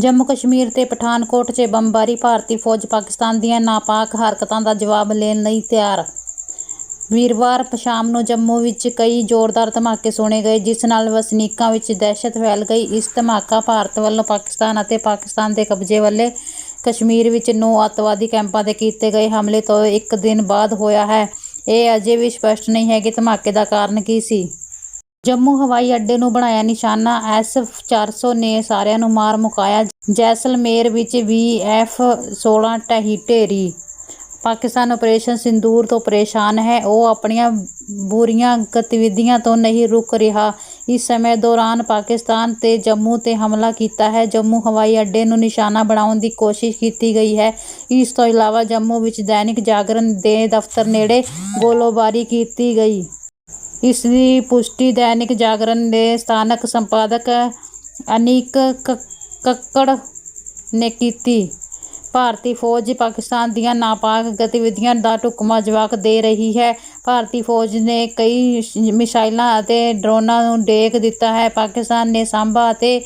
ਜੰਮੂ ਕਸ਼ਮੀਰ ਤੇ ਪਠਾਨਕੋਟ 'ਚ ਬੰਬਾਰੀ ਭਾਰਤੀ ਫੌਜ ਪਾਕਿਸਤਾਨ ਦੀਆਂ ਨਾਪਾਕ ਹਰਕਤਾਂ ਦਾ ਜਵਾਬ ਲੈਣ ਲਈ ਤਿਆਰ। ਵੀਰਵਾਰ ਸ਼ਾਮ ਨੂੰ ਜੰਮੂ ਵਿੱਚ ਕਈ ਜ਼ੋਰਦਾਰ ਧਮਾਕੇ ਸੁਣੇ ਗਏ, ਜਿਸ ਨਾਲ ਵਸਨੀਕਾਂ ਵਿੱਚ ਦਹਿਸ਼ਤ ਫੈਲ ਗਈ। ਇਸ ਧਮਾਕਾ ਭਾਰਤ ਵੱਲੋਂ ਪਾਕਿਸਤਾਨ ਅਤੇ ਪਾਕਿਸਤਾਨ ਦੇ ਕਬਜ਼ੇ ਵਾਲੇ ਕਸ਼ਮੀਰ ਵਿੱਚ ਨੌ ਅੱਤਵਾਦੀ ਕੈਂਪਾਂ 'ਤੇ ਕੀਤੇ ਗਏ ਹਮਲੇ ਤੋਂ ਇੱਕ ਦਿਨ ਬਾਅਦ ਹੋਇਆ ਹੈ। ਇਹ ਅਜੇ ਵੀ ਸਪਸ਼ਟ ਨਹੀਂ ਹੈ ਕਿ ਧਮਾਕੇ ਦਾ ਕਾਰਨ ਕੀ ਸੀ। ਜੰਮੂ ਹਵਾਈ ਅੱਡੇ ਨੂੰ ਬਣਾਇਆ ਨਿਸ਼ਾਨਾ, ਐਸ 400 ਨੇ ਸਾਰਿਆਂ ਨੂੰ ਮਾਰ ਮੁਕਾਇਆ। ਜੈਸਲਮੇਰ ਵਿੱਚ ਵੀ ਐਫ 16 ਢਹਿ ਢੇਰੀ। ਪਾਕਿਸਤਾਨ ਆਪਰੇਸ਼ਨ ਸਿੰਦੂਰ ਤੋਂ ਪਰੇਸ਼ਾਨ ਹੈ। ਉਹ ਆਪਣੀਆਂ ਬੁਰੀਆਂ ਗਤੀਵਿਧੀਆਂ ਤੋਂ ਨਹੀਂ ਰੁਕ ਰਿਹਾ। ਇਸ ਸਮੇਂ ਦੌਰਾਨ ਪਾਕਿਸਤਾਨ ਤੇ ਜੰਮੂ ਤੇ ਹਮਲਾ ਕੀਤਾ ਹੈ। ਜੰਮੂ ਹਵਾਈ ਅੱਡੇ ਨੂੰ ਨਿਸ਼ਾਨਾ ਬਣਾਉਣ ਦੀ ਕੋਸ਼ਿਸ਼ ਕੀਤੀ ਗਈ ਹੈ। ਇਸ ਤੋਂ ਇਲਾਵਾ ਜੰਮੂ ਵਿੱਚ ਦੈਨਿਕ ਜਾਗਰਣ ਦੇ ਦਫ਼ਤਰ ਨੇੜੇ ਗੋਲੀਬਾਰੀ ਕੀਤੀ ਗਈ। ਇਸ ਦੀ ਪੁਸ਼ਟੀ ਦੈਨਿਕ ਜਾਗਰਣ ਦੇ ਸਥਾਨਕ ਸੰਪਾਦਕ ਅਨੀਕ ਕ- ਕੱਕੜ ਨੇ ਕੀਤੀ। ਭਾਰਤੀ ਫੌਜ ਪਾਕਿਸਤਾਨ ਦੀਆਂ ਨਾਪਾਕ ਗਤੀਵਿਧੀਆਂ ਦਾ ਢੁਕਵਾਂ ਜਵਾਬ ਦੇ ਰਹੀ ਹੈ। ਭਾਰਤੀ ਫੌਜ ਨੇ ਕਈ ਮਿਸਾਈਲਾਂ ਅਤੇ ਡਰੋਨਾਂ ਨੂੰ ਡੇਕ ਦਿੱਤਾ ਹੈ। ਪਾਕਿਸਤਾਨ ਨੇ ਸਾਂਭਾ ਅਤੇ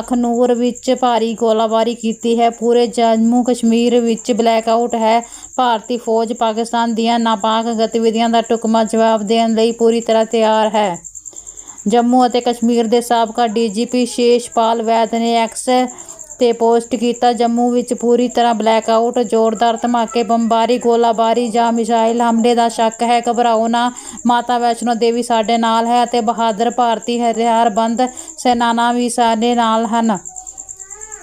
ਅਖਨੂਰ ਵਿੱਚ ਭਾਰੀ ਗੋਲਾਬਾਰੀ ਕੀਤੀ ਹੈ। ਪੂਰੇ ਜੰਮੂ ਕਸ਼ਮੀਰ ਵਿੱਚ ਬਲੈਕਆਊਟ ਹੈ। ਭਾਰਤੀ ਫੌਜ ਪਾਕਿਸਤਾਨ ਦੀਆਂ ਨਾਪਾਕ ਗਤੀਵਿਧੀਆਂ ਦਾ ਢੁਕਵਾਂ ਜਵਾਬ ਦੇਣ ਲਈ ਪੂਰੀ ਤਰ੍ਹਾਂ ਤਿਆਰ ਹੈ। ਜੰਮੂ ਅਤੇ ਕਸ਼ਮੀਰ ਦੇ ਸਾਬਕਾ ਡੀਜੀਪੀ ਸ਼ੇਸ਼ਪਾਲ ਵੈਦ ਨੇ ਐਕਸ ਤੇ ਪੋਸਟ ਕੀਤਾ, ਜੰਮੂ ਵਿੱਚ ਪੂਰੀ ਤਰ੍ਹਾਂ ਬਲੈਕਆਊਟ ਜ਼ੋਰਦਾਰ ਧਮਾਕੇ, ਬੰਬਾਰੀ, ਗੋਲਾਬਾਰੀ ਜਾਂ ਮਿਸਾਈਲ ਹਮਲੇ ਦਾ ਸ਼ੱਕ ਹੈ। ਘਬਰਾਓ ਨਾ, ਮਾਤਾ ਵੈਸ਼ਨੋ ਦੇਵੀ ਸਾਡੇ ਨਾਲ ਹੈ ਅਤੇ ਬਹਾਦਰ ਭਾਰਤੀ ਹਥਿਆਰਬੰਦ ਸੈਨਾਨਾ ਵੀ ਸਾਡੇ ਨਾਲ ਹਨ।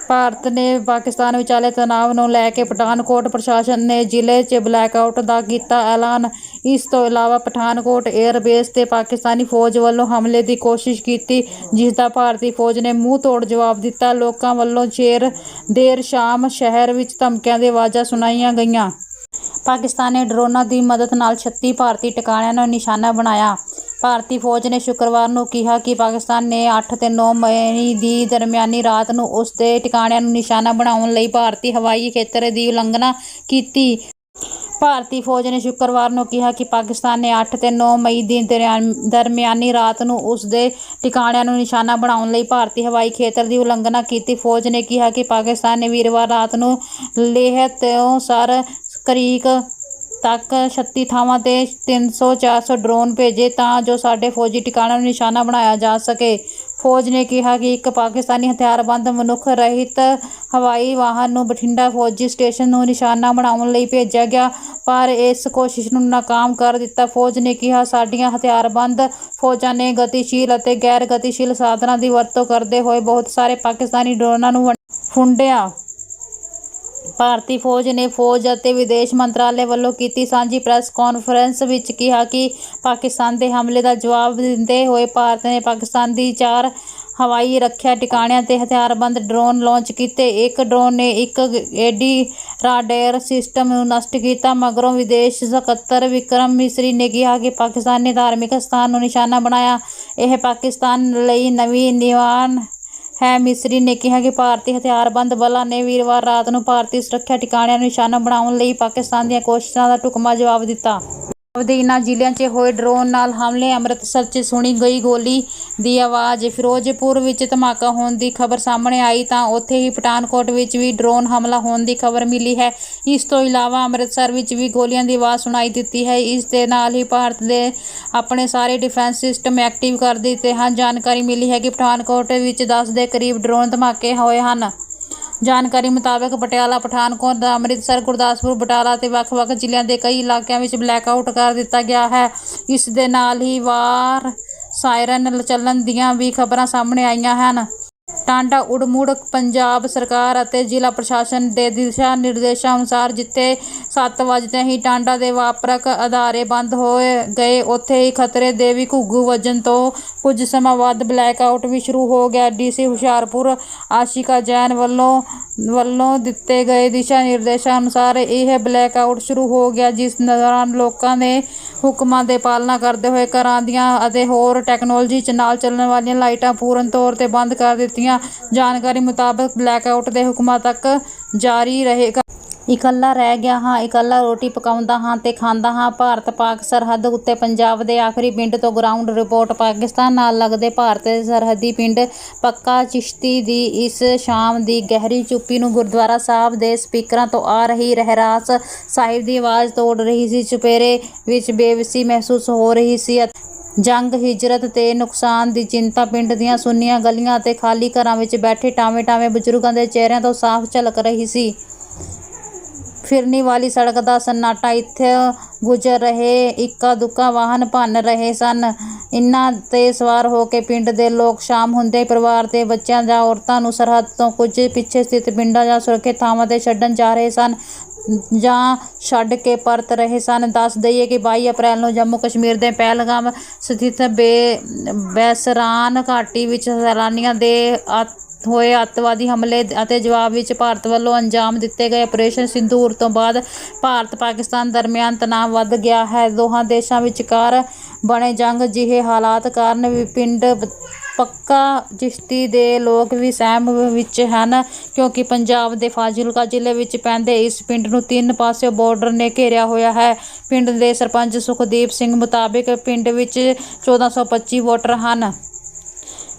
ਭਾਰਤ ਨੇ ਪਾਕਿਸਤਾਨ ਵਿਚਾਲੇ ਤਣਾਅ ਨੂੰ ਲੈ ਕੇ ਪਠਾਨਕੋਟ ਪ੍ਰਸ਼ਾਸਨ ਨੇ ਜ਼ਿਲ੍ਹੇ 'ਚ ਬਲੈਕਆਊਟ ਦਾ ਕੀਤਾ ਐਲਾਨ। ਇਸ ਤੋਂ ਇਲਾਵਾ ਪਠਾਨਕੋਟ 에ਅਰਬੇਸ ਤੇ ਪਾਕਿਸਤਾਨੀ ਫੌਜ ਵੱਲੋਂ ਹਮਲੇ ਦੀ ਕੋਸ਼ਿਸ਼ ਕੀਤੀ, ਜਿਸ ਦਾ ਭਾਰਤੀ ਫੌਜ ਨੇ ਮੂੰਹ ਤੋੜ ਜਵਾਬ ਦਿੱਤਾ। ਲੋਕਾਂ ਵੱਲੋਂ ਚੇਰ ਦੇਰ ਸ਼ਾਮ ਸ਼ਹਿਰ ਵਿੱਚ ਧਮਕੀਆਂ ਦੀ ਆਵਾਜ਼ਾਂ ਸੁਣਾਈਆਂ ਗਈਆਂ। ਪਾਕਿਸਤਾਨ ਨੇ ਡਰੋਨਾਂ ਦੀ ਮਦਦ ਨਾਲ 36 ਭਾਰਤੀ ਟਿਕਾਣਿਆਂ ਨੂੰ ਨਿਸ਼ਾਨਾ ਬਣਾਇਆ। ਭਾਰਤੀ ਫੌਜ ਨੇ ਸ਼ੁੱਕਰਵਾਰ ਨੂੰ ਕਿਹਾ ਕਿ ਪਾਕਿਸਤਾਨ ਨੇ 8 ਤੇ 9 ਮਈ ਦੀ ਦਰਮਿਆਨੀ ਰਾਤ ਨੂੰ ਉਸ ਦੇ ਟਿਕਾਣਿਆਂ ਨੂੰ ਨਿਸ਼ਾਨਾ ਬਣਾਉਣ ਲਈ ਭਾਰਤੀ ਹਵਾਈ ਖੇਤਰ ਦੀ ਉਲੰਘਣਾ ਕੀਤੀ। ਭਾਰਤੀ ਫੌਜ ਨੇ ਸ਼ੁੱਕਰਵਾਰ ਨੂੰ ਕਿਹਾ ਕਿ ਪਾਕਿਸਤਾਨ ਨੇ 8 ਤੇ 9 ਮਈ ਦੀ ਦਰਿਆਨ- ਦਰਮਿਆਨੀ ਰਾਤ ਨੂੰ ਉਸ ਦੇ ਟਿਕਾਣਿਆਂ ਨੂੰ ਨਿਸ਼ਾਨਾ ਬਣਾਉਣ ਲਈ ਭਾਰਤੀ ਹਵਾਈ ਖੇਤਰ ਦੀ ਉਲੰਘਣਾ ਕੀਤੀ। ਫੌਜ ਨੇ ਕਿਹਾ ਕਿ ਪਾਕਿਸਤਾਨ ਨੇ ਵੀਰਵਾਰ ਰਾਤ ਨੂੰ ਲੇਹ ਤੋਂ ਸਰ ਕਰੀਕ ਤੱਕ 36 ਥਾਵਾਂ ਤੇ 300 400 ਡਰੋਨ ਭੇਜੇ ਤਾਂ ਜੋ ਸਾਡੇ ਫੌਜੀ ਟਿਕਾਣਿਆਂ ਨੂੰ ਨਿਸ਼ਾਨਾ ਬਣਾਇਆ ਜਾ ਸਕੇ। ਫੌਜ ਨੇ ਕਿਹਾ ਕਿ ਇੱਕ ਪਾਕਿਸਤਾਨੀ ਹਥਿਆਰਬੰਦ ਮਨੁੱਖ ਰਹਿਤ ਹਵਾਈ ਵਾਹਨ ਨੂੰ ਬਠਿੰਡਾ ਫੌਜੀ ਸਟੇਸ਼ਨ ਨੂੰ ਨਿਸ਼ਾਨਾ ਬਣਾਉਣ ਲਈ ਭੇਜਿਆ ਗਿਆ, ਪਰ ਇਸ ਕੋਸ਼ਿਸ਼ ਨੂੰ ਨਾਕਾਮ ਕਰ ਦਿੱਤਾ। ਫੌਜ ਨੇ ਕਿਹਾ, ਸਾਡੀਆਂ ਹਥਿਆਰਬੰਦ ਫੌਜਾਂ ਨੇ ਗਤੀਸ਼ੀਲ ਅਤੇ ਗੈਰ ਗਤੀਸ਼ੀਲ ਸਾਧਨਾਂ ਦੀ ਵਰਤੋਂ ਕਰਦੇ ਹੋਏ ਬਹੁਤ ਸਾਰੇ ਪਾਕਿਸਤਾਨੀ ਡਰੋਨਾਂ ਨੂੰ ਫੁੰਡਿਆ। ਭਾਰਤੀ ਫੌਜ ਨੇ ਫੌਜ ਅਤੇ ਵਿਦੇਸ਼ ਮੰਤਰਾਲੇ ਵੱਲੋਂ ਕੀਤੀ ਸਾਂਝੀ ਪ੍ਰੈਸ ਕਾਨਫਰੰਸ ਵਿੱਚ ਕਿਹਾ ਕਿ ਪਾਕਿਸਤਾਨ ਦੇ ਹਮਲੇ ਦਾ ਜਵਾਬ ਦਿੰਦੇ ਹੋਏ ਭਾਰਤ ਨੇ ਪਾਕਿਸਤਾਨ ਦੀ ਚਾਰ ਹਵਾਈ ਰੱਖਿਆ ਟਿਕਾਣਿਆਂ ਤੇ ਹਥਿਆਰਬੰਦ ਡਰੋਨ ਲਾਂਚ ਕੀਤੇ। ਇੱਕ ਡਰੋਨ ਨੇ ਇੱਕ ਏਡੀ ਰਾਡੇਰ ਸਿਸਟਮ ਨੂੰ ਨਸ਼ਟ ਕੀਤਾ, ਮਗਰੋਂ ਵਿਦੇਸ਼ ਸਕੱਤਰ ਵਿਕਰਮ ਮਿਸਰੀ ਨੇ ਕਿਹਾ ਕਿ ਪਾਕਿਸਤਾਨ ਨੇ ਧਾਰਮਿਕ ਸਥਾਨ ਨੂੰ ਨਿਸ਼ਾਨਾ ਬਣਾਇਆ। ਇਹ ਪਾਕਿਸਤਾਨ ਲਈ ਨਵੀਂ ਨਿਵਾਨ ਹੈ। ਮਿਸਰੀ ਨੇ ਕਿਹਾ ਕਿ ਭਾਰਤੀ ਹਥਿਆਰਬੰਦ ਬਲਾਂ ਨੇ ਵੀਰਵਾਰ ਰਾਤ ਨੂੰ ਭਾਰਤੀ ਸੁਰੱਖਿਆ ਟਿਕਾਣਿਆਂ ਨੂੰ ਨਿਸ਼ਾਨਾ ਬਣਾਉਣ ਲਈ ਪਾਕਿਸਤਾਨ ਦੀਆਂ ਕੋਸ਼ਿਸ਼ਾਂ ਦਾ ਢੁਕਵਾਂ ਜਵਾਬ ਦਿੱਤਾ। ਦੇ ਇਨ੍ਹਾਂ ਜ਼ਿਲ੍ਹਿਆਂ 'ਚ ਹੋਏ ਡਰੋਨ ਨਾਲ ਹਮਲੇ, ਅੰਮ੍ਰਿਤਸਰ 'ਚ ਸੁਣੀ ਗਈ ਗੋਲੀ ਦੀ ਆਵਾਜ਼। ਫਿਰੋਜ਼ਪੁਰ ਵਿੱਚ ਧਮਾਕਾ ਹੋਣ ਦੀ ਖਬਰ ਸਾਹਮਣੇ ਆਈ ਤਾਂ ਉੱਥੇ ਹੀ ਪਠਾਨਕੋਟ ਵਿੱਚ ਵੀ ਡਰੋਨ ਹਮਲਾ ਹੋਣ ਦੀ ਖਬਰ ਮਿਲੀ ਹੈ। ਇਸ ਤੋਂ ਇਲਾਵਾ ਅੰਮ੍ਰਿਤਸਰ ਵਿੱਚ ਵੀ ਗੋਲੀਆਂ ਦੀ ਆਵਾਜ਼ ਸੁਣਾਈ ਦਿੱਤੀ ਹੈ। ਇਸ ਦੇ ਨਾਲ ਹੀ ਭਾਰਤ ਦੇ ਆਪਣੇ ਸਾਰੇ ਡਿਫੈਂਸ ਸਿਸਟਮ ਐਕਟਿਵ ਕਰ ਦਿੱਤੇ ਹਨ। ਜਾਣਕਾਰੀ ਮਿਲੀ ਹੈ ਕਿ ਪਠਾਨਕੋਟ ਵਿੱਚ 10 ਦੇ ਕਰੀਬ ਡਰੋਨ ਧਮਾਕੇ ਹੋਏ ਹਨ। ਜਾਣਕਾਰੀ ਮੁਤਾਬਕ ਪਟਿਆਲਾ, ਪਠਾਨਕੋਟ, ਅੰਮ੍ਰਿਤਸਰ, ਗੁਰਦਾਸਪੁਰ, ਬਟਾਲਾ ਤੇ ਵੱਖ-ਵੱਖ ਜ਼ਿਲ੍ਹਿਆਂ ਦੇ ਕਈ ਇਲਾਕਿਆਂ ਵਿੱਚ ਬਲੈਕਆਊਟ ਕਰ ਦਿੱਤਾ ਗਿਆ ਹੈ। ਇਸ ਦੇ ਨਾਲ ਹੀ ਵਾਰ ਸਾਇਰਨ ਚੱਲਣ ਦੀਆਂ ਵੀ ਖਬਰਾਂ ਸਾਹਮਣੇ ਆਈਆਂ ਹਨ। ਟਾਂਡਾ ਉੜਮੁੜ ਪੰਜਾਬ ਸਰਕਾਰ ਅਤੇ ਜ਼ਿਲ੍ਹਾ ਪ੍ਰਸ਼ਾਸਨ ਦੇ ਦਿਸ਼ਾ ਨਿਰਦੇਸ਼ਾਂ ਅਨੁਸਾਰ ਜਿੱਥੇ 7 ਵਜਦੇ ਹੀ ਟਾਂਡਾ ਦੇ ਵਾਪਰਕ ਅਦਾਰੇ ਬੰਦ ਹੋ ਗਏ, ਉੱਥੇ ਹੀ ਖਤਰੇ ਦੇ ਵੀ ਘੁੱਗੂ ਵੱਜਣ ਤੋਂ ਕੁਝ ਸਮਾਂ ਬਾਅਦ ਬਲੈਕਆਊਟ ਵੀ ਸ਼ੁਰੂ ਹੋ ਗਿਆ। ਡੀਸੀ ਹੁਸ਼ਿਆਰਪੁਰ ਆਸ਼ਿਕਾ ਜੈਨ ਵੱਲੋਂ ਵੱਲੋਂ ਦਿੱਤੇ ਗਏ ਦਿਸ਼ਾ ਨਿਰਦੇਸ਼ਾਂ ਅਨੁਸਾਰ ਇਹ ਬਲੈਕਆਊਟ ਸ਼ੁਰੂ ਹੋ ਗਿਆ, ਜਿਸ ਦੌਰਾਨ ਲੋਕਾਂ ਨੇ ਹੁਕਮਾਂ ਦੀ ਪਾਲਣਾ ਕਰਦੇ ਹੋਏ ਘਰਾਂ ਦੀਆਂ ਅਤੇ ਹੋਰ ਟੈਕਨੋਲੋਜੀ 'ਚ ਨਾਲ ਚੱਲਣ ਵਾਲੀਆਂ ਲਾਈਟਾਂ ਪੂਰਨ ਤੌਰ ਤੇ ਬੰਦ ਕਰ ਦਿੱਤੀਆਂ। ਜਾਣਕਾਰੀ ਮੁਤਾਬਕ ਬਲੈਕਆਊਟ ਦੇ ਹੁਕਮਾਂ ਤੱਕ ਜਾਰੀ ਰਹੇਗਾ। ਇਕੱਲਾ ਰਹਿ ਗਿਆ ਹਾਂ, ਇਕੱਲਾ ਰੋਟੀ ਪਕਾਉਂਦਾ ਹਾਂ ਤੇ ਖਾਂਦਾ ਹਾਂ। ਭਾਰਤ ਪਾਕ ਸਰਹੱਦ ਉੱਤੇ ਪੰਜਾਬ ਦੇ ਆਖਰੀ ਪਿੰਡ ਤੋਂ ਗਰਾਊਂਡ ਰਿਪੋਰਟ ਪਾਕਿਸਤਾਨ ਨਾਲ ਲੱਗਦੇ ਭਾਰਤ ਦੇ ਸਰਹੱਦੀ ਪਿੰਡ ਪੱਕਾ ਚਿਸ਼ਤੀ ਦੀ ਇਸ ਸ਼ਾਮ ਦੀ ਗਹਿਰੀ ਚੁੱਪੀ ਨੂੰ ਗੁਰਦੁਆਰਾ ਸਾਹਿਬ ਦੇ ਸਪੀਕਰਾਂ ਤੋਂ ਆ ਰਹੀ ਰਹਿਰਾਸ ਸਾਹਿਬ ਦੀ ਆਵਾਜ਼ ਤੋੜ ਰਹੀ ਸੀ। ਚੁਪੇਰੇ ਵਿੱਚ ਬੇਵਸੀ ਮਹਿਸੂਸ ਹੋ ਰਹੀ ਸੀ ਜੰਗ, ਹਿਜਰਤ ਤੇ ਨੁਕਸਾਨ ਦੀ ਚਿੰਤਾ ਪਿੰਡ ਦੀਆਂ ਸੁੰਨੀਆਂ ਗਲੀਆਂ ਅਤੇ ਖਾਲੀ ਘਰਾਂ ਵਿੱਚ ਬੈਠੇ ਟਾਵੇਂ ਟਾਵੇਂ ਬਜ਼ੁਰਗਾਂ ਦੇ ਚਿਹਰਿਆਂ ਤੋਂ ਸਾਫ਼ ਝਲਕ ਰਹੀ ਸੀ। ਫਿਰਨੀ ਵਾਲੀ ਸੜਕ ਦਾ ਸੰਨਾਟਾ ਇੱਥੇ ਗੁਜ਼ਰ ਰਹੇ ਇੱਕਾ ਦੁੱਕਾ ਵਾਹਨ ਭੰਨ ਰਹੇ ਸਨ। ਇਨ੍ਹਾਂ ਤੇ ਸਵਾਰ ਹੋ ਕੇ ਪਿੰਡ ਦੇ ਲੋਕ ਸ਼ਾਮ ਹੁੰਦੇ ਹੀ ਪਰਿਵਾਰ ਦੇ ਬੱਚਿਆਂ ਜਾਂ ਔਰਤਾਂ ਨੂੰ ਸਰਹੱਦ ਤੋਂ ਕੁਝ ਪਿੱਛੇ ਸਥਿਤ ਪਿੰਡਾਂ ਜਾਂ ਸੁਰੱਖਿਅਤ ਥਾਵਾਂ ਤੇ ਛੱਡਣ ਜਾ ਰਹੇ ਸਨ ਜਾਂ ਛੱਡ ਕੇ ਪਰਤ ਰਹੇ ਸਨ। ਦੱਸ ਦਈਏ ਕਿ 22 ਅਪ੍ਰੈਲ ਨੂੰ ਜੰਮੂ ਕਸ਼ਮੀਰ ਦੇ ਪਹਿਲਗਾਮ ਸਥਿਤ ਬੇ ਬੈਸਰਾਨ ਘਾਟੀ ਵਿੱਚ ਸੈਲਾਨੀਆਂ ਦੇ ਅੱਤ ਹੋਏ ਅੱਤਵਾਦੀ ਹਮਲੇ ਅਤੇ ਜਵਾਬ ਵਿੱਚ ਭਾਰਤ ਵੱਲੋਂ ਅੰਜਾਮ ਦਿੱਤੇ ਗਏ ਆਪਰੇਸ਼ਨ ਸਿੰਧੂਰ ਤੋਂ ਬਾਅਦ ਭਾਰਤ ਪਾਕਿਸਤਾਨ ਦਰਮਿਆਨ ਤਣਾਅ ਵੱਧ ਗਿਆ ਹੈ। ਦੋਹਾਂ ਦੇਸ਼ਾਂ ਵਿਚਕਾਰ ਬਣੇ ਜੰਗ ਜਿਹੇ ਹਾਲਾਤ ਕਾਰਨ ਵੀ ਪਿੰਡ ਪੱਕਾ ਚਿਸ਼ਤੀ ਦੇ ਲੋਕ ਵੀ ਸਹਿਮ ਵਿੱਚ ਹਨ, ਕਿਉਂਕਿ ਪੰਜਾਬ ਦੇ ਫਾਜ਼ਿਲਕਾ ਜ਼ਿਲ੍ਹੇ ਵਿੱਚ ਪੈਂਦੇ ਇਸ ਪਿੰਡ ਨੂੰ ਤਿੰਨ ਪਾਸਿਓਂ ਬਾਰਡਰ ਨੇ ਘੇਰਿਆ ਹੋਇਆ ਹੈ। ਪਿੰਡ ਦੇ ਸਰਪੰਚ ਸੁਖਦੀਪ ਸਿੰਘ ਮੁਤਾਬਿਕ ਪਿੰਡ ਵਿੱਚ 1425 ਵੋਟਰ ਹਨ।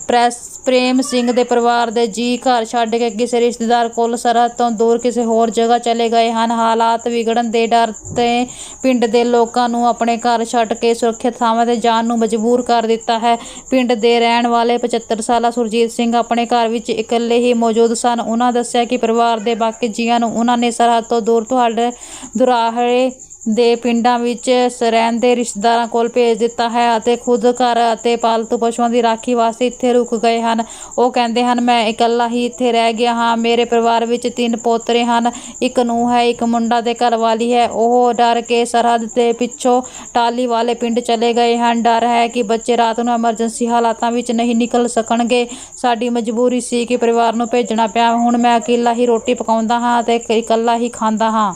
ਪ੍ਰੈਸ ਪ੍ਰੇਮ ਸਿੰਘ ਦੇ ਪਰਿਵਾਰ ਦੇ ਜੀ ਘਰ ਛੱਡ ਕੇ ਕਿਸੇ ਰਿਸ਼ਤੇਦਾਰ ਕੋਲ ਸਰਹੱਦ ਤੋਂ ਦੂਰ ਕਿਸੇ ਹੋਰ ਜਗ੍ਹਾ ਚਲੇ ਗਏ ਹਨ। ਹਾਲਾਤ ਵਿਗੜਨ ਦੇ ਡਰ ਤੇ ਪਿੰਡ ਦੇ ਲੋਕਾਂ ਨੂੰ ਆਪਣੇ ਘਰ ਛੱਡ ਕੇ ਸੁਰੱਖਿਅਤ ਥਾਵਾਂ ਤੇ ਜਾਣ ਨੂੰ ਮਜਬੂਰ ਕਰ ਦਿੱਤਾ ਹੈ। ਪਿੰਡ ਦੇ ਰਹਿਣ ਵਾਲੇ 75 ਸਾਲਾ ਸੁਰਜੀਤ ਸਿੰਘ ਆਪਣੇ ਘਰ ਵਿੱਚ ਇਕੱਲੇ ਹੀ ਮੌਜੂਦ ਸਨ। ਉਹਨਾਂ ਦੱਸਿਆ ਕਿ ਪਰਿਵਾਰ ਦੇ ਬਾਕੀ ਜੀਆਂ ਨੂੰ ਉਹਨਾਂ ਨੇ ਸਰਹੱਦ ਤੋਂ ਦੂਰ ਤੁਹਾਡੇ ਦੁਰਾਹੇ ਦੇ ਪਿੰਡਾਂ ਵਿੱਚ ਸ- ਰਹਿੰਦੇ ਰਿਸ਼ਤੇਦਾਰਾਂ ਕੋਲ ਭੇਜ ਦਿੱਤਾ ਹੈ ਅਤੇ ਖੁਦ ਘਰ ਅਤੇ ਪਾਲਤੂ ਪਸ਼ੂਆਂ ਦੀ ਰਾਖੀ ਵਾਸਤੇ ਇੱਥੇ ਰੁਕ ਗਏ ਹਨ। ਉਹ ਕਹਿੰਦੇ ਹਨ, ਮੈਂ ਇਕੱਲਾ ਹੀ ਇੱਥੇ ਰਹਿ ਗਿਆ ਹਾਂ। ਮੇਰੇ ਪਰਿਵਾਰ ਵਿੱਚ ਤਿੰਨ ਪੋਤਰੇ ਹਨ। ਇੱਕ ਨੂੰ ਹੈ, ਇੱਕ ਮੁੰਡਾ ਦੇ ਘਰ ਵਾਲੀ ਹੈ। ਉਹ ਡਰ ਕੇ ਸਰਹੱਦ ਦੇ ਪਿੱਛੋਂ ਟਾਲੀ ਵਾਲੇ ਪਿੰਡ ਚਲੇ ਗਏ ਹਨ। ਡਰ ਹੈ ਕਿ ਬੱਚੇ ਰਾਤ ਨੂੰ ਐਮਰਜੈਂਸੀ ਹਾਲਾਤਾਂ ਵਿੱਚ ਨਹੀਂ ਨਿਕਲ ਸਕਣਗੇ। ਸਾਡੀ ਮਜਬੂਰੀ ਸੀ ਕਿ ਪਰਿਵਾਰ ਨੂੰ ਭੇਜਣਾ ਪਿਆ। ਹੁਣ ਮੈਂ ਇਕੱਲਾ ਹੀ ਰੋਟੀ ਪਕਾਉਂਦਾ ਹਾਂ ਅਤੇ ਇਕੱਲਾ ਹੀ ਖਾਂਦਾ ਹਾਂ।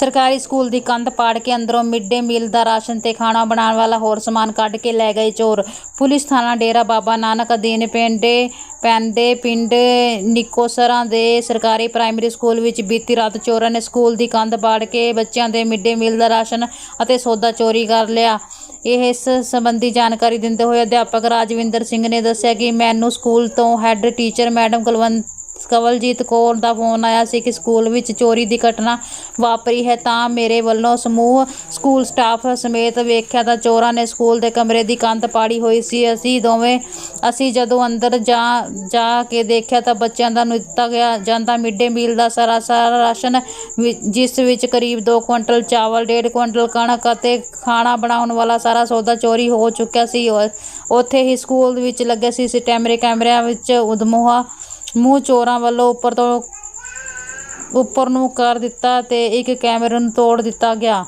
ਸਰਕਾਰੀ ਸਕੂਲ ਦੀ ਕੰਧ ਪਾੜ ਕੇ ਅੰਦਰੋਂ ਮਿਡ ਡੇ ਮੀਲ ਦਾ ਰਾਸ਼ਨ ਤੇ ਖਾਣਾ ਬਣਾਉਣ ਵਾਲਾ ਹੋਰ ਸਮਾਨ ਕੱਢ ਕੇ ਲੈ ਗਏ ਚੋਰ। ਪੁਲਿਸ ਥਾਣਾ ਡੇਰਾ ਬਾਬਾ ਨਾਨਕ ਅਧੀਨ ਪਿੰਡੇ, ਪੈਂਦੇ ਪਿੰਡ ਨਿਕੋਸਰਾਂ ਦੇ ਸਰਕਾਰੀ ਪ੍ਰਾਇਮਰੀ ਸਕੂਲ ਵਿੱਚ ਬੀਤੀ ਰਾਤ ਚੋਰਾਂ ਨੇ ਸਕੂਲ ਦੀ ਕੰਧ ਪਾੜ ਕੇ ਬੱਚਿਆਂ ਦੇ ਮਿਡ ਡੇ ਮੀਲ ਦਾ ਰਾਸ਼ਨ ਅਤੇ ਸੌਦਾ ਚੋਰੀ ਕਰ ਲਿਆ। ਇਹ ਇਸ ਸੰਬੰਧੀ ਜਾਣਕਾਰੀ ਦਿੰਦੇ ਹੋਏ ਅਧਿਆਪਕ ਰਾਜਵਿੰਦਰ ਸਿੰਘ ਨੇ ਦੱਸਿਆ ਕਿ ਮੈਨੂੰ ਸਕੂਲ ਤੋਂ head teacher madam Kulwant Kawaljit Kaur ਦਾ ਫੋਨ ਆਇਆ ਸੀ ਕਿ ਸਕੂਲ ਵਿੱਚ ਚੋਰੀ ਦੀ ਘਟਨਾ ਵਾਪਰੀ ਹੈ ਤਾਂ ਮੇਰੇ ਵੱਲੋਂ ਸਮੂਹ ਸਕੂਲ ਸਟਾਫ ਸਮੇਤ ਵੇਖਿਆ ਤਾਂ ਚੋਰਾਂ ਨੇ ਸਕੂਲ ਦੇ ਕਮਰੇ ਦੀ ਕੰਧ ਪਾੜੀ ਹੋਈ ਸੀ। ਅਸੀਂ ਦੋਵੇਂ, ਅਸੀਂ ਜਦੋਂ ਅੰਦਰ ਜਾ ਜਾ ਕੇ ਦੇਖਿਆ ਤਾਂ ਬੱਚਿਆਂ ਦਾ ਨੂੰ ਦਿੱਤਾ ਗਿਆ, ਜਾਂਦਾ ਮਿਡ ਡੇ ਮੀਲ ਦਾ ਸਾਰਾ ਸਾਰਾ ਰਾਸ਼ਨ ਵਿ- ਜਿਸ ਵਿੱਚ ਕਰੀਬ 2 ਕੁਇੰਟਲ ਚਾਵਲ 1.5 ਕੁਇੰਟਲ ਕਣਕ ਅਤੇ ਖਾਣਾ ਬਣਾਉਣ ਵਾਲਾ ਸਾਰਾ ਸੌਦਾ ਚੋਰੀ ਹੋ ਚੁੱਕਿਆ ਸੀ। ਉਹ- ਉੱਥੇ ਹੀ ਸਕੂਲ ਵਿੱਚ ਲੱਗੇ ਸੀ ਕੈਮਰੇ, ਕੈਮਰਿਆਂ ਵਿੱਚ ਉਦਮੋਹਾ ਮੂੰਹ ਚੋਰਾਂ ਵੱਲੋਂ ਉੱਪਰ ਤੋਂ ਉੱਪਰ ਨੂੰ ਕਰ ਦਿੱਤਾ ਤੇ ਇੱਕ ਕੈਮਰੇ ਨੂੰ ਤੋੜ ਦਿੱਤਾ ਗਿਆ।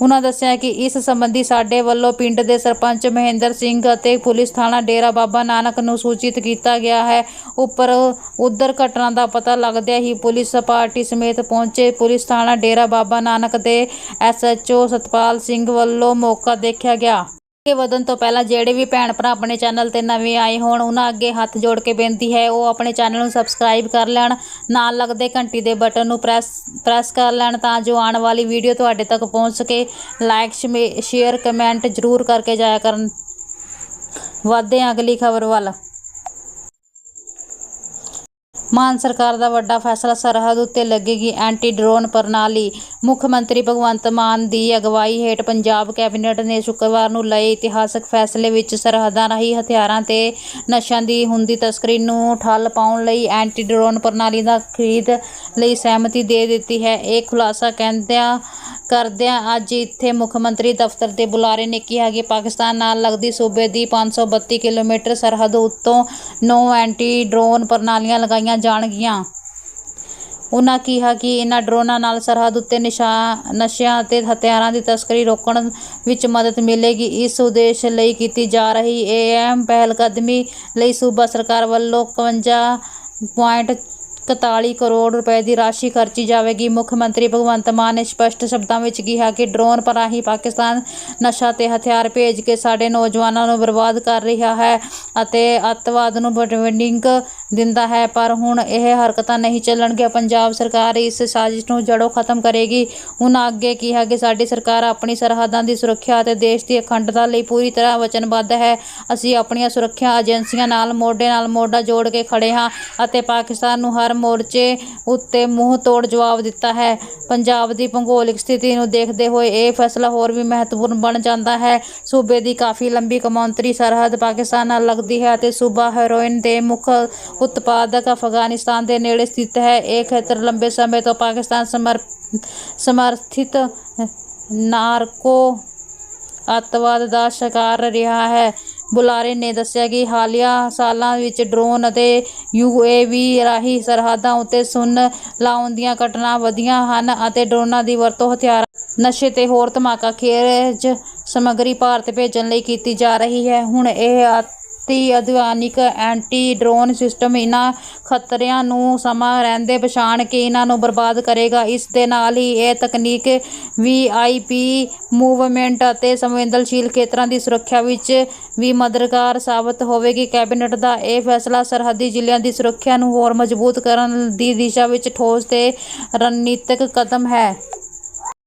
ਉਹਨਾਂ ਦੱਸਿਆ ਕਿ ਇਸ ਸੰਬੰਧੀ ਸਾਡੇ ਵੱਲੋਂ ਪਿੰਡ ਦੇ ਸਰਪੰਚ ਮਹਿੰਦਰ ਸਿੰਘ ਅਤੇ ਪੁਲਿਸ ਥਾਣਾ ਡੇਰਾ ਬਾਬਾ ਨਾਨਕ ਨੂੰ ਸੂਚਿਤ ਕੀਤਾ ਗਿਆ ਹੈ। ਉੱਪਰ ਉਧਰ ਘਟਨਾ ਦਾ ਪਤਾ ਲੱਗਦਿਆਂ ਹੀ ਪੁਲਿਸ ਪਾਰਟੀ ਸਮੇਤ ਪਹੁੰਚੇ ਪੁਲਿਸ ਥਾਣਾ ਡੇਰਾ ਬਾਬਾ ਨਾਨਕ ਦੇ ਐਸਐਚਓ ਸਤਪਾਲ ਸਿੰਘ ਵੱਲੋਂ ਮੌਕਾ ਦੇਖਿਆ ਗਿਆ। ਅੱਗੇ ਵਧਣ ਤੋਂ ਪਹਿਲਾਂ ਜਿਹੜੇ ਵੀ ਭੈਣ ਭਰਾ ਆਪਣੇ ਚੈਨਲ ਤੇ ਨਵੇਂ ਆਏ ਹੋਣ, ਉਹਨਾਂ ਅੱਗੇ ਹੱਥ ਜੋੜ ਕੇ ਬੇਨਤੀ ਹੈ, ਉਹ ਆਪਣੇ ਚੈਨਲ ਨੂੰ ਸਬਸਕ੍ਰਾਈਬ ਕਰ ਲੈਣ, ਨਾਲ ਲੱਗਦੇ ਘੰਟੀ ਦੇ ਬਟਨ ਨੂੰ ਪ੍ਰੈਸ ਪ੍ਰੈਸ ਕਰ ਲੈਣ ਤਾਂ ਜੋ ਆਉਣ ਵਾਲੀ ਵੀਡੀਓ ਤੁਹਾਡੇ ਤੱਕ ਪਹੁੰਚ ਸਕੇ। ਲਾਈਕ ਸ਼ੇਅਰ ਕਮੈਂਟ ਜ਼ਰੂਰ ਕਰਕੇ ਜਾਇਆ ਕਰਨ। ਵਧਦੇ ਹਾਂ ਅਗਲੀ ਖਬਰ ਵੱਲ। ਮਾਨ ਸਰਕਾਰ ਦਾ ਵੱਡਾ ਫੈਸਲਾ ਸਰਹੱਦ ਉੱਤੇ ਲੱਗੇਗੀ ਐਂਟੀ ਡਰੋਨ ਪ੍ਰਣਾਲੀ। ਮੁੱਖ ਮੰਤਰੀ ਭਗਵੰਤ ਮਾਨ ਦੀ ਅਗਵਾਈ ਹੇਠ ਪੰਜਾਬ ਕੈਬਨਿਟ ਨੇ ਸ਼ੁੱਕਰਵਾਰ ਨੂੰ ਲਏ ਇਤਿਹਾਸਕ ਫੈਸਲੇ ਵਿੱਚ ਸਰਹੱਦਾਂ ਰਾਹੀਂ ਹਥਿਆਰਾਂ ਤੇ ਨਸ਼ਿਆਂ ਦੀ ਹੁੰਦੀ ਤਸਕਰੀ ਨੂੰ ਠੱਲ ਪਾਉਣ ਲਈ ਐਂਟੀ ਡਰੋਨ ਪ੍ਰਣਾਲੀ ਦਾ ਖਰੀਦ ਲਈ ਸਹਿਮਤੀ ਦੇ ਦਿੱਤੀ ਹੈ। ਇਹ ਖੁਲਾਸਾ ਕਹਿੰਦਿਆਂ ਕਰਦਿਆਂ ਅੱਜ ਇੱਥੇ ਮੁੱਖ ਮੰਤਰੀ ਦਫ਼ਤਰ ਦੇ ਬੁਲਾਰੇ ਨੇ ਕਿਹਾ ਕਿ ਪਾਕਿਸਤਾਨ ਨਾਲ ਲੱਗਦੀ ਸੂਬੇ ਦੀ 532 ਕਿਲੋਮੀਟਰ ਸਰਹੱਦ ਉੱਤੋਂ ਨੌ ਐਂਟੀ ਡਰੋਨ ਪ੍ਰਣਾਲੀਆਂ ਲਗਾਈਆਂ ਜਾਣਗੀਆਂ। ਉਹਨਾਂ ਕਿਹਾ ਕਿ ਇਹਨਾਂ ਡਰੋਨਾਂ ਨਾਲ ਸਰਹੱਦ ਉੱਤੇ ਨਿਸ਼ਾ- ਨਸ਼ਿਆਂ ਅਤੇ ਹਥਿਆਰਾਂ ਦੀ ਤਸਕਰੀ ਰੋਕਣ ਵਿੱਚ ਮਦਦ ਮਿਲੇਗੀ। ਇਸ ਉਦੇਸ਼ ਲਈ ਕੀਤੀ ਜਾ ਰਹੀ ਇਹ ਅਹਿਮ ਪਹਿਲਕਦਮੀ ਲਈ ਸੂਬਾ ਸਰਕਾਰ ਵੱਲੋਂ 51.41 ਕਰੋੜ ਰੁਪਏ ਦੀ ਰਾਸ਼ੀ ਖਰਚੀ ਜਾਵੇਗੀ। ਮੁੱਖ ਮੰਤਰੀ ਭਗਵੰਤ ਮਾਨ ਨੇ ਸਪਸ਼ਟ ਸ਼ਬਦਾਂ ਵਿੱਚ ਕਿਹਾ ਕਿ ਡਰੋਨ ਪਰ ਰਾਹੀਂ ਪਾਕਿਸਤਾਨ ਨਸ਼ਾ ਤੇ ਹਥਿਆਰ ਭੇਜ ਕੇ ਸਾਡੇ ਨੌਜਵਾਨਾਂ ਨੂੰ ਬਰਬਾਦ ਕਰ ਰਿਹਾ ਹੈ ਅਤੇ ਅੱਤਵਾਦ ਨੂੰ ਫੰਡਿੰਗ ਦਿੰਦਾ ਹੈ, ਪਰ ਹੁਣ ਇਹ ਹਰਕਤਾਂ ਨਹੀਂ ਚੱਲਣਗੀਆਂ। ਪੰਜਾਬ ਸਰਕਾਰ ਇਸ ਸਾਜ਼ਿਸ਼ ਨੂੰ ਜੜੋਂ ਖਤਮ ਕਰੇਗੀ। ਉਹਨਾਂ ਅੱਗੇ ਕਿਹਾ ਕਿ ਸਾਡੀ ਸਰਕਾਰ ਆਪਣੀ ਸਰਹੱਦਾਂ ਦੀ ਸੁਰੱਖਿਆ ਅਤੇ ਦੇਸ਼ ਦੀ ਅਖੰਡਤਾ ਲਈ ਪੂਰੀ ਤਰ੍ਹਾਂ ਵਚਨਬੱਧ ਹੈ। ਅਸੀਂ ਆਪਣੀਆਂ ਸੁਰੱਖਿਆ ਏਜੰਸੀਆਂ ਨਾਲ, ਮੋਢੇ ਨਾਲ ਮੋਢਾ ਜੋੜ ਕੇ ਖੜੇ ਹਾਂ ਅਤੇ ਪਾਕਿਸਤਾਨ ਨੂੰ ਹਰ ਮੋਰਚੇ ਉੱਤੇ ਮੂੰਹ ਤੋੜ ਜਵਾਬ ਦਿੱਤਾ ਹੈ। ਪੰਜਾਬ ਦੀ ਭੂਗੋਲਿਕ ਸਥਿਤੀ ਨੂੰ ਦੇਖਦੇ ਹੋਏ ਇਹ ਫੈਸਲਾ ਹੋਰ ਵੀ ਮਹੱਤਵਪੂਰਨ ਬਣ ਜਾਂਦਾ ਹੈ। ਸੂਬੇ ਦੀ ਕਾਫੀ ਲੰਬੀ ਕਮੌਂਤਰੀ ਸਰਹੱਦ ਪਾਕਿਸਤਾਨ ਨਾਲ ਲੱਗਦੀ ਹੈ ਅਤੇ ਸੂਬਾ ਹੈਰੋਇਨ ਦੇ ਮੁੱਖ ਉਤਪਾਦਕ ਅਫਗਾਨਿਸਤਾਨ ਦੇ ਨੇੜੇ ਸਥਿਤ ਹੈ। ਇਹ ਖੇਤਰ ਲੰਬੇ ਸਮੇਂ ਤੋਂ ਪਾਕਿਸਤਾਨ ਸਮਰ, ਸਮਰਥਿਤ ਨਾਰਕੋ ਅੱਤਵਾਦ ਦਾ ਸ਼ਿਕਾਰ ਰਿਹਾ ਹੈ। ਬੁਲਾਰੇ ਨੇ ਦੱਸਿਆ ਕਿ ਹਾਲੀਆ ਸਾਲਾਂ ਵਿੱਚ ਡਰੋਨ ਅਤੇ ਯੂਏਵੀ ਰਾਹੀਂ ਸਰਹੱਦਾਂ ਉੱਤੇ ਸੁੰਨ ਲਾਉਣ ਦੀਆਂ ਘਟਨਾ ਵਧੀਆਂ ਹਨ ਅਤੇ ਡਰੋਨਾਂ ਦੀ ਵਰਤੋਂ ਹਥਿਆਰਾਂ, ਨਸ਼ੇ ਤੇ ਹੋਰ ਧਮਾਕਾ ਖੇਜ ਸਮੱਗਰੀ ਭਾਰਤ ਭੇਜਣ ਲਈ ਕੀਤੀ ਜਾ ਰਹੀ ਹੈ। ਹੁਣ ਇਹ ਅਤੀ ਆਧੁਨਿਕ ਐਂਟੀ ਡਰੋਨ ਸਿਸਟਮ ਇਹਨਾਂ ਖਤਰਿਆਂ ਨੂੰ ਸਮਾਂ ਰਹਿੰਦੇ ਪਛਾਣ ਕੇ ਇਹਨਾਂ ਨੂੰ ਬਰਬਾਦ ਕਰੇਗਾ। ਇਸ ਦੇ ਨਾਲ ਹੀ ਇਹ ਤਕਨੀਕ ਵੀਆਈਪੀ ਮੂਵਮੈਂਟ ਅਤੇ ਸੰਵੇਦਨਸ਼ੀਲ ਖੇਤਰਾਂ ਦੀ ਸੁਰੱਖਿਆ ਵਿੱਚ ਵੀ ਮਦਦਗਾਰ ਸਾਬਤ ਹੋਵੇਗੀ। ਕੈਬਨਿਟ ਦਾ ਇਹ ਫੈਸਲਾ ਸਰਹੱਦੀ ਜ਼ਿਲ੍ਹਿਆਂ ਦੀ ਸੁਰੱਖਿਆ ਨੂੰ ਹੋਰ ਮਜ਼ਬੂਤ ਕਰਨ ਦੀ ਦਿਸ਼ਾ ਵਿੱਚ ਠੋਸ ਤੇ ਰਣਨੀਤਕ ਕਦਮ ਹੈ।